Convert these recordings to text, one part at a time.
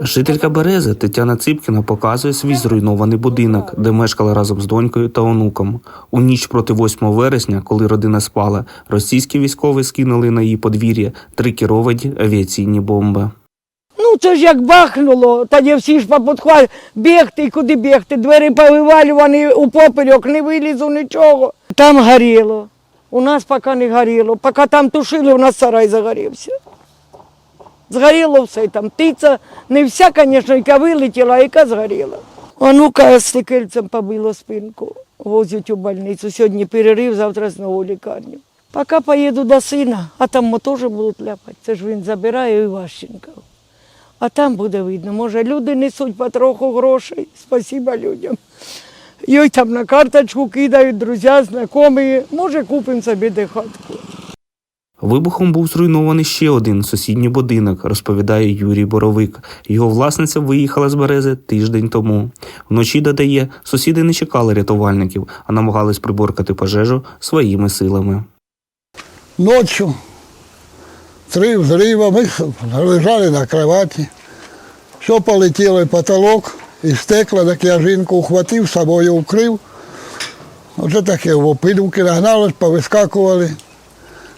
Жителька Берези Тетяна Ципкіна показує свій зруйнований будинок, де мешкала разом з донькою та онуком. У ніч проти 8 вересня, коли родина спала, російські військові скинули на її подвір'я три керовані авіаційні бомби. Ну це ж як бахнуло, тоді всі ж поподхвали, бігти, і куди бігти, двері повивалювані у поперек, не вилізу нічого. Там горіло. У нас поки не горіло. Поки там тушили, у нас сарай загорівся. Згоріло все там. Птиця не вся, звісно, яка вилетіла, а яка згоріла. Онука стекельцем побило спинку, возять у больницю. Сьогодні перерив, завтра знову лікарню. Поки поїду до сина, а там мо теж будуть ляпати. Це ж він забирає Іващенка. А там буде видно. Може, люди несуть потроху грошей. Спасіба людям. Йой там на карточку кидають друзі, знайомі. Може, купимо собі де хатку. Вибухом був зруйнований ще один сусідній будинок, розповідає Юрій Боровик. Його власниця виїхала з берези тиждень тому. Вночі додає, сусіди не чекали рятувальників, а намагались приборкати пожежу своїми силами. Ночью три взрыва, мы лежали на кровати. Все полетело и потолок, і стекла, так я жінку ухватив, собою укрив. Оце таке, опилюки нагналось, повискакували,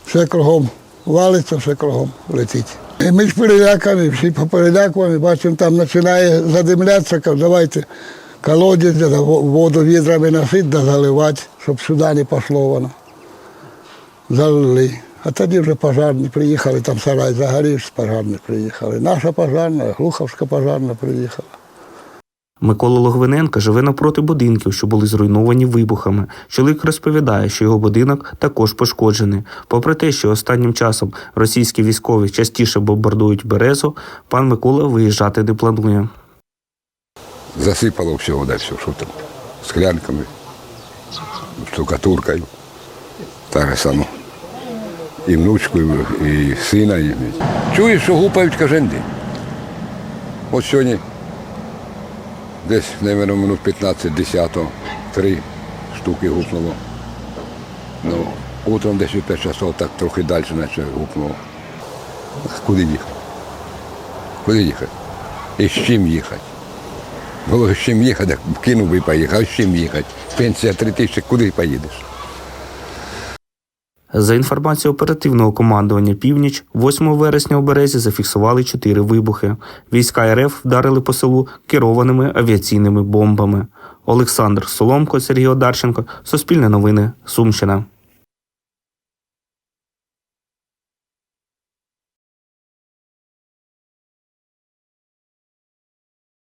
все кругом валиться, все кругом летить. І ми ж перелякані, всі поперелякувані, бачимо, там починає задимлятися, кажу, давайте колодязь, воду відрами носити, да заливати, щоб сюди не пішло воно залили. А тоді вже пожарні приїхали, там сарай загорівся, пожарні приїхали. Наша пожарна, Глуховська пожарна приїхала. Микола Логвиненко живе навпроти будинків, що були зруйновані вибухами. Чоловік розповідає, що його будинок також пошкоджений. Попри те, що останнім часом російські військові частіше бомбардують березу, пан Микола виїжджати не планує. Засипало всього, да, все, що там, склянками, штукатуркою. Так само. І внучку, і сина. І... Чуєш, що гупають кожен день. От сьогодні десь, мабуть, минут 15-10, три штуки гупнуло. Ну, утром десь у 5 часов так трохи далі наче гупнуло. Куди їхати? Куди їхати? І з чим їхати? Було з чим їхати, кинув би поїхав, з чим їхати. Пенсія 3 тисячі, куди поїдеш? За інформацією оперативного командування Північ, 8 вересня у березі зафіксували чотири вибухи. Війська РФ вдарили по селу керованими авіаційними бомбами. Олександр Соломко, Сергій Одарченко, Суспільне новини, Сумщина.